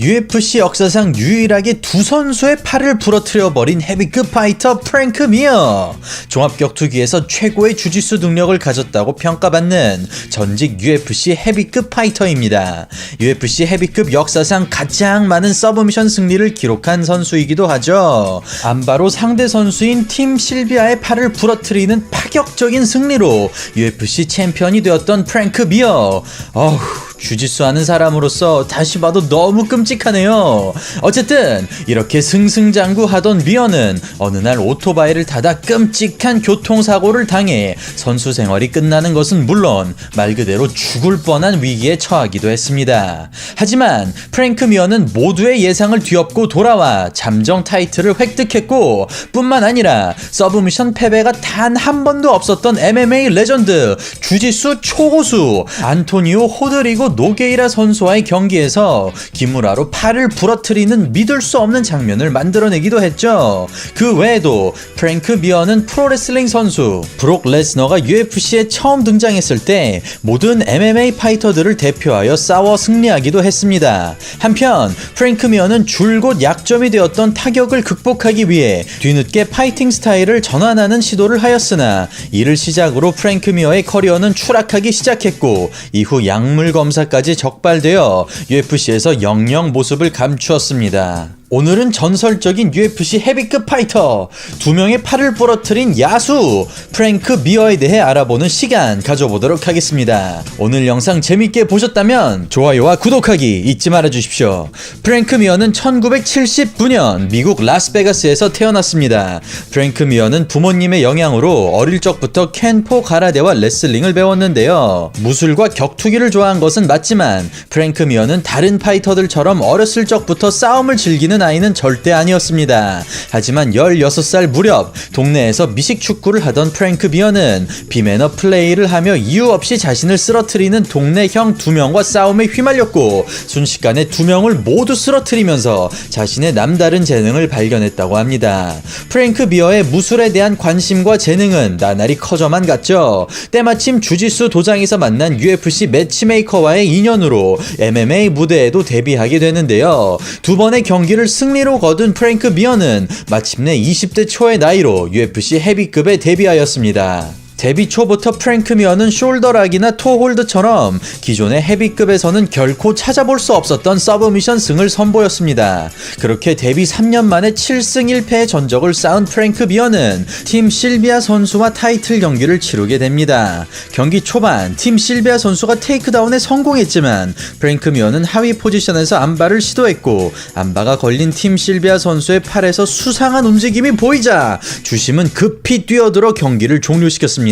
UFC 역사상 유일하게 두 선수의 팔을 부러뜨려 버린 헤비급 파이터 프랭크 미어. 종합 격투기에서 최고의 주짓수 능력을 가졌다고 평가받는 전직 UFC 헤비급 파이터입니다. UFC 헤비급 역사상 가장 많은 서브미션 승리를 기록한 선수이기도 하죠. 안바로 상대 선수인 팀 실비아의 팔을 부러뜨리는 파격적인 승리로 UFC 챔피언이 되었던 프랭크 미어. 어후. 주짓수 하는 사람으로서 다시 봐도 너무 끔찍하네요. 어쨌든 이렇게 승승장구하던 미어는 어느 날 오토바이를 타다 끔찍한 교통사고를 당해 선수 생활이 끝나는 것은 물론 말 그대로 죽을 뻔한 위기에 처하기도 했습니다. 하지만 프랭크 미어는 모두의 예상을 뒤엎고 돌아와 잠정 타이틀을 획득했고 뿐만 아니라 서브미션 패배가 단 한 번도 없었던 MMA 레전드 주짓수 초고수 안토니오 호드리고 노게이라 선수와의 경기에서 기무라로 팔을 부러뜨리는 믿을 수 없는 장면을 만들어내기도 했죠. 그 외에도 프랭크 미어는 프로레슬링 선수 브록 레스너가 UFC에 처음 등장했을 때 모든 MMA 파이터들을 대표하여 싸워 승리하기도 했습니다. 한편 프랭크 미어는 줄곧 약점이 되었던 타격을 극복하기 위해 뒤늦게 파이팅 스타일을 전환하는 시도를 하였으나 이를 시작으로 프랭크 미어의 커리어는 추락하기 시작했고 이후 약물 검사 까지 적발되어 UFC에서 영영 모습을 감추었습니다. 오늘은 전설적인 UFC 헤비급 파이터 두 명의 팔을 부러뜨린 야수 프랭크 미어에 대해 알아보는 시간 가져보도록 하겠습니다. 오늘 영상 재밌게 보셨다면 좋아요와 구독하기 잊지 말아 주십시오. 프랭크 미어는 1979년 미국 라스베가스에서 태어났습니다. 프랭크 미어는 부모님의 영향으로 어릴 적부터 켄포 가라데와 레슬링을 배웠는데요. 무술과 격투기를 좋아한 것은 맞지만 프랭크 미어는 다른 파이터들처럼 어렸을 적부터 싸움을 즐기는 아이는 절대 아니었습니다. 하지만 16살 무렵 동네에서 미식 축구를 하던 프랭크 미어는 비매너 플레이를 하며 이유 없이 자신을 쓰러뜨리는 동네 형 두 명과 싸움에 휘말렸고 순식간에 두 명을 모두 쓰러뜨리면서 자신의 남다른 재능을 발견했다고 합니다. 프랭크 미어의 무술에 대한 관심과 재능은 나날이 커져만 갔죠. 때마침 주짓수 도장에서 만난 UFC 매치메이커와의 인연으로 MMA 무대에도 데뷔하게 되는데요. 두 번의 경기를 승리로 거둔 프랭크 미어는 마침내 20대 초의 나이로 UFC 헤비급에 데뷔하였습니다. 데뷔 초부터 프랭크 미어는 숄더락이나 토홀드처럼 기존의 헤비급에서는 결코 찾아볼 수 없었던 서브미션 승을 선보였습니다. 그렇게 데뷔 3년 만에 7승 1패의 전적을 쌓은 프랭크 미어는 팀 실비아 선수와 타이틀 경기를 치르게 됩니다. 경기 초반 팀 실비아 선수가 테이크다운에 성공했지만 프랭크 미어는 하위 포지션에서 안바를 시도했고 안바가 걸린 팀 실비아 선수의 팔에서 수상한 움직임이 보이자 주심은 급히 뛰어들어 경기를 종료시켰습니다.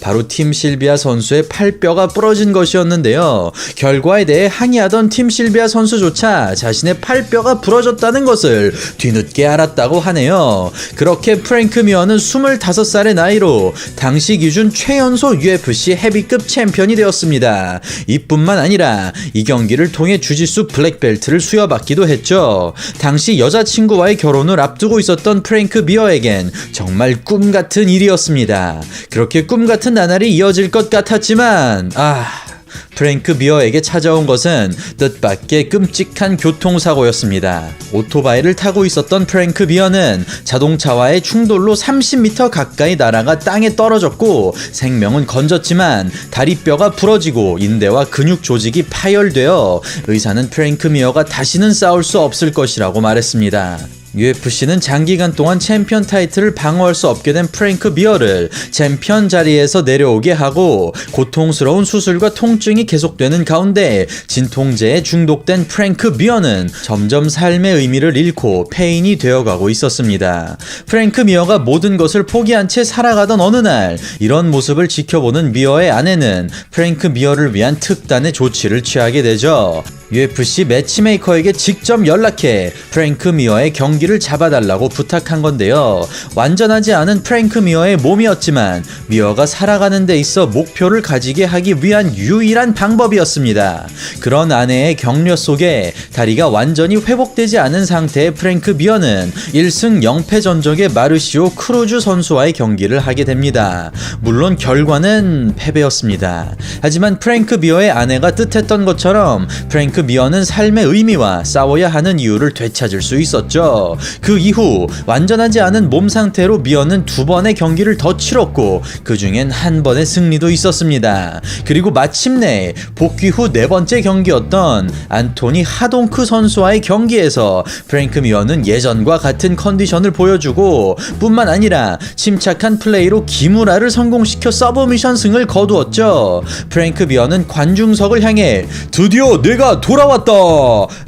바로 팀 실비아 선수의 팔뼈가 부러진 것이었는데요. 결과에 대해 항의하던 팀 실비아 선수조차 자신의 팔뼈가 부러졌다는 것을 뒤늦게 알았다고 하네요. 그렇게 프랭크 미어는 25살의 나이로 당시 기준 최연소 UFC 헤비급 챔피언이 되었습니다. 이뿐만 아니라 이 경기를 통해 주짓수 블랙벨트를 수여받기도 했죠. 당시 여자친구와의 결혼을 앞두고 있었던 프랭크 미어에겐 정말 꿈 같은 일이었습니다. 그렇게 꿈 같은 나날이 이어질 것 같았지만 아 프랭크 미어에게 찾아온 것은 뜻밖의 끔찍한 교통사고였습니다. 오토바이를 타고 있었던 프랭크 미어는 자동차와의 충돌로 30m 가까이 날아가 땅에 떨어졌고 생명은 건졌지만 다리뼈가 부러지고 인대와 근육 조직이 파열되어 의사는 프랭크 미어가 다시는 싸울 수 없을 것이라고 말했습니다. UFC는 장기간 동안 챔피언 타이틀을 방어할 수 없게 된 프랭크 미어를 챔피언 자리에서 내려오게 하고 고통스러운 수술과 통증이 계속되는 가운데 진통제에 중독된 프랭크 미어는 점점 삶의 의미를 잃고 폐인이 되어가고 있었습니다. 프랭크 미어가 모든 것을 포기한 채 살아가던 어느 날 이런 모습을 지켜보는 미어의 아내는 프랭크 미어를 위한 특단의 조치를 취하게 되죠. UFC 매치메이커에게 직접 연락해 프랭크 미어의 경기를 잡아달라고 부탁한 건데요. 완전하지 않은 프랭크 미어의 몸이었지만 미어가 살아가는 데 있어 목표를 가지게 하기 위한 유일한 방법이었습니다. 그런 아내의 격려 속에 다리가 완전히 회복되지 않은 상태의 프랭크 미어는 1승 0패 전적의 마르시오 크루즈 선수와의 경기를 하게 됩니다. 물론 결과는 패배였습니다. 하지만 프랭크 미어의 아내가 뜻했던 것처럼 프랭크 미어는 삶의 의미와 싸워야 하는 이유를 되찾을 수 있었죠. 그 이후 완전하지 않은 몸 상태로 미어는 두 번의 경기를 더 치렀고 그 중엔 한 번의 승리도 있었습니다. 그리고 마침내 복귀 후 네 번째 경기였던 안토니 하동크 선수와의 경기에서 프랭크 미어는 예전과 같은 컨디션을 보여주고 뿐만 아니라 침착한 플레이로 기무라를 성공시켜 서브미션 승을 거두었죠. 프랭크 미어는 관중석을 향해 드디어 내가 돌아왔다!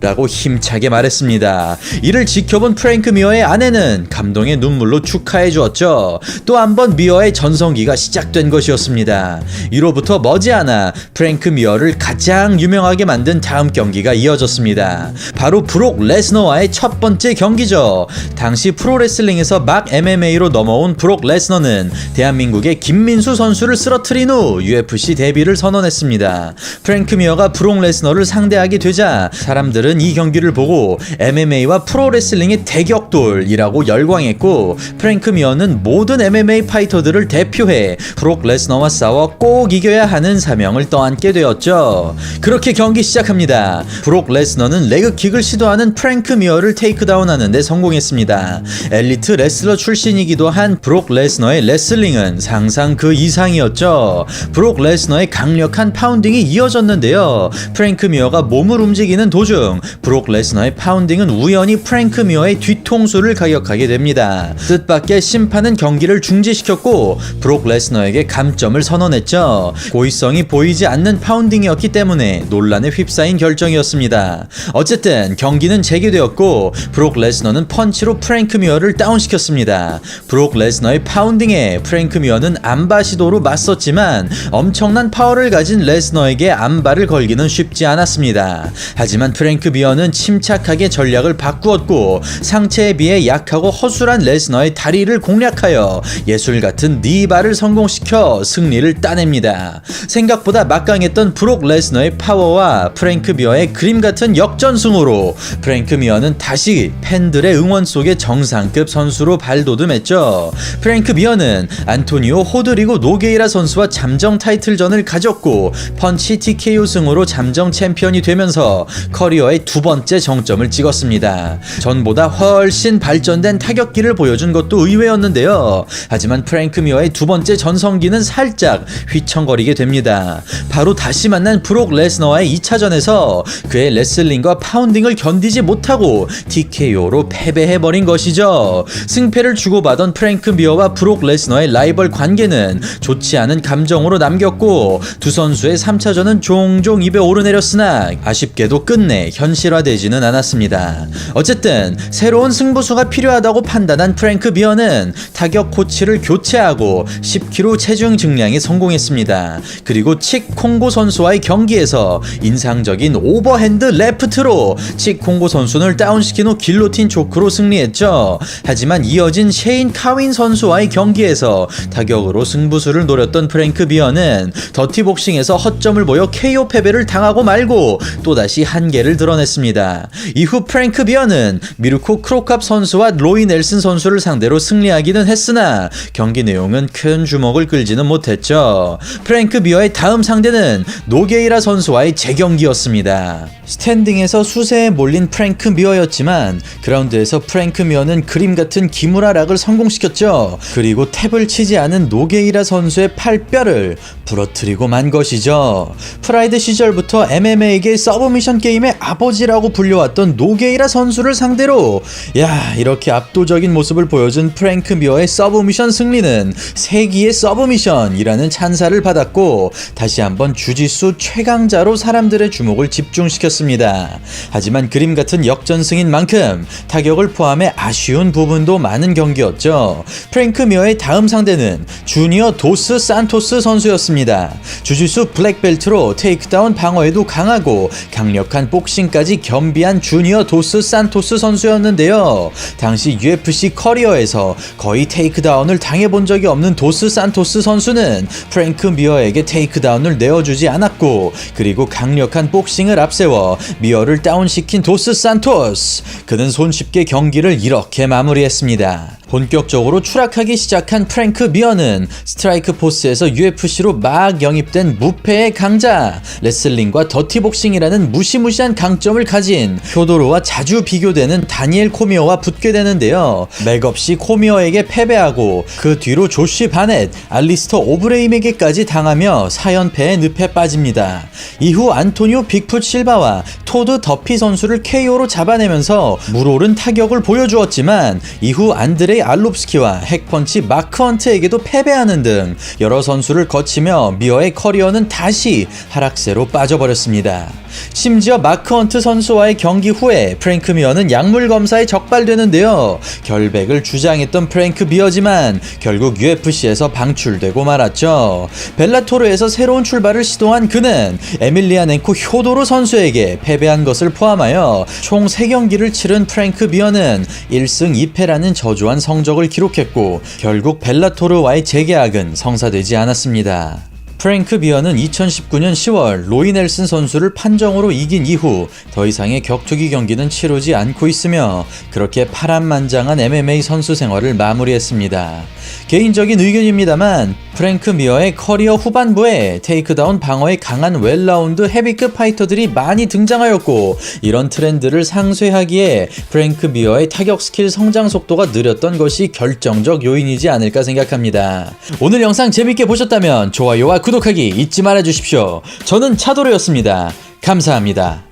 라고 힘차게 말했습니다. 이를 지켜본 프랭크 미어의 아내는 감동의 눈물로 축하해 주었죠. 또 한 번 미어의 전성기가 시작된 것이었습니다. 이로부터 머지않아 프랭크 미어를 가장 유명하게 만든 다음 경기가 이어졌습니다. 바로 브록 레스너와의 첫 번째 경기죠. 당시 프로레슬링에서 막 MMA로 넘어온 브록 레스너는 대한민국의 김민수 선수를 쓰러트린 후 UFC 데뷔를 선언했습니다. 프랭크 미어가 브록 레스너를 상대하 게 되자 사람들은 이 경기를 보고 MMA와 프로레슬링의 대 격돌이라고 열광했고 프랭크 미어는 모든 MMA 파이터들을 대표해 브록 레스너와 싸워 꼭 이겨야 하는 사명을 떠안게 되었죠. 그렇게 경기 시작합니다. 브록 레스너는 레그킥을 시도하는 프랭크 미어를 테이크다운하는데 성공했습니다. 엘리트 레슬러 출신이기도 한 브록 레스너의 레슬링은 상상 그 이상이었죠. 브록 레스너의 강력한 파운딩이 이어졌는데요. 프랭크 미어가 몸을 움직이는 도중 브록 레스너의 파운딩은 우연히 프랭크 미어의 뒤통 수를 가격하게 됩니다. 뜻밖의 심판은 경기를 중지시켰고 브록 레스너에게 감점을 선언했죠. 고의성이 보이지 않는 파운딩이었기 때문에 논란에 휩싸인 결정이었습니다. 어쨌든 경기는 재개되었고 브록 레스너는 펀치로 프랭크 미어를 다운시켰습니다. 브록 레스너의 파운딩에 프랭크 미어는 안바 시도로 맞섰지만 엄청난 파워를 가진 레스너에게 안바를 걸기는 쉽지 않았습니다. 하지만 프랭크 미어는 침착하게 전략을 바꾸었고 상체에 비해 약하고 허술한 레스너의 다리를 공략하여 예술 같은 니바를 성공시켜 승리를 따냅니다. 생각보다 막강했던 브록 레스너의 파워와 프랭크 미어의 그림 같은 역전승으로 프랭크 미어는 다시 팬들의 응원 속에 정상급 선수로 발돋움했죠. 프랭크 미어는 안토니오 호드리고 노게이라 선수와 잠정 타이틀전을 가졌고 펀치 TKO 승으로 잠정 챔피언이 되면서 커리어의 두 번째 정점을 찍었습니다. 전보다 훨씬 발전된 타격기를 보여준 것도 의외였는데요. 하지만 프랭크 미어의 두 번째 전성기는 살짝 휘청거리게 됩니다. 바로 다시 만난 브록 레스너와의 2차전에서 그의 레슬링과 파운딩을 견디지 못하고 TKO로 패배해버린 것이죠. 승패를 주고받은 프랭크 미어와 브록 레스너의 라이벌 관계는 좋지 않은 감정으로 남겼고 두 선수의 3차전은 종종 입에 오르내렸으나 아쉽게도 끝내 현실화되지는 않았습니다. 어쨌든 새로운 승 부수가 필요하다고 판단한 프랭크 비어는 타격 코치를 교체하고 10kg 체중 증량에 성공했습니다. 그리고 칙 콩고 선수와의 경기에서 인상적인 오버핸드 레프트로 칙 콩고 선수를 다운시킨 후 길로틴 초크로 승리했죠. 하지만 이어진 셰인 카윈 선수와의 경기에서 타격으로 승부수를 노렸던 프랭크 비어는 더티복싱에서 허점을 보여 KO 패배를 당하고 말고 또다시 한계를 드러냈습니다. 이후 프랭크 비어는 미르코 크로 캅 선수와 로이 넬슨 선수를 상대로 승리하기는 했으나 경기 내용은 큰 주목을 끌지는 못했죠. 프랭크 비어의 다음 상대는 노게이라 선수와의 재경기였습니다. 스탠딩에서 수세에 몰린 프랭크 미어였지만 그라운드에서 프랭크 미어는 그림 같은 기무라 락을 성공시켰죠. 그리고 탭을 치지 않은 노게이라 선수의 팔뼈를 부러뜨리고 만 것이죠. 프라이드 시절부터 MMA계 서브미션 게임의 아버지라고 불려왔던 노게이라 선수를 상대로 야 이렇게 압도적인 모습을 보여준 프랭크 미어의 서브미션 승리는 세기의 서브미션이라는 찬사를 받았고 다시 한번 주짓수 최강자로 사람들의 주목을 집중시켰습니다. 하지만 그림 같은 역전승인 만큼 타격을 포함해 아쉬운 부분도 많은 경기였죠. 프랭크 미어의 다음 상대는 주니어 도스 산토스 선수였습니다. 주짓수 블랙벨트로 테이크다운 방어에도 강하고 강력한 복싱까지 겸비한 주니어 도스 산토스 선수였는데요. 당시 UFC 커리어에서 거의 테이크다운을 당해본 적이 없는 도스 산토스 선수는 프랭크 미어에게 테이크다운을 내어주지 않았고 그리고 강력한 복싱을 앞세워 미어를 다운시킨 도스 산토스 그는 손쉽게 경기를 이렇게 마무리했습니다. 본격적으로 추락하기 시작한 프랭크 미어는 스트라이크 포스에서 UFC로 막 영입된 무패의 강자 레슬링과 더티복싱이라는 무시무시한 강점을 가진 효도로와 자주 비교되는 다니엘 코미어와 붙게 되는데요. 맥없이 코미어에게 패배하고 그 뒤로 조시 바넷, 알리스터 오브레임에게까지 당하며 4연패의 늪에 빠집니다. 이후 안토니오 빅풋 실바와 토드 더피 선수를 KO로 잡아내면서 물오른 타격을 보여주었지만 이후 안드레 이 알롭스키와 핵펀치 마크 헌트에게도 패배하는 등 여러 선수를 거치며 미어의 커리어는 다시 하락세로 빠져버렸습니다. 심지어 마크 헌트 선수와의 경기 후에 프랭크 미어는 약물 검사에 적발되는데요. 결백을 주장했던 프랭크 미어지만 결국 UFC에서 방출되고 말았죠. 벨라토르에서 새로운 출발을 시도한 그는 에밀리아넨코 효도로 선수에게 패배한 것을 포함하여 총 3경기를 치른 프랭크 미어는 1승 2패라는 저조한 성 적을 기록했고 결국 벨라토르와의 재계약은 성사되지 않았습니다. 프랭크 비어는 2019년 10월 로이 넬슨 선수를 판정으로 이긴 이후 더 이상의 격투기 경기는 치르지 않고 있으며 그렇게 파란만장한 MMA 선수 생활을 마무리했습니다. 개인적인 의견입니다만 프랭크 미어의 커리어 후반부에 테이크다운 방어에 강한 웰라운드 헤비급 파이터들이 많이 등장하였고 이런 트렌드를 상쇄하기에 프랭크 미어의 타격 스킬 성장 속도가 느렸던 것이 결정적 요인이지 않을까 생각합니다. 오늘 영상 재밌게 보셨다면 좋아요와 구독하기 잊지 말아 주십시오. 저는 차도로였습니다. 감사합니다.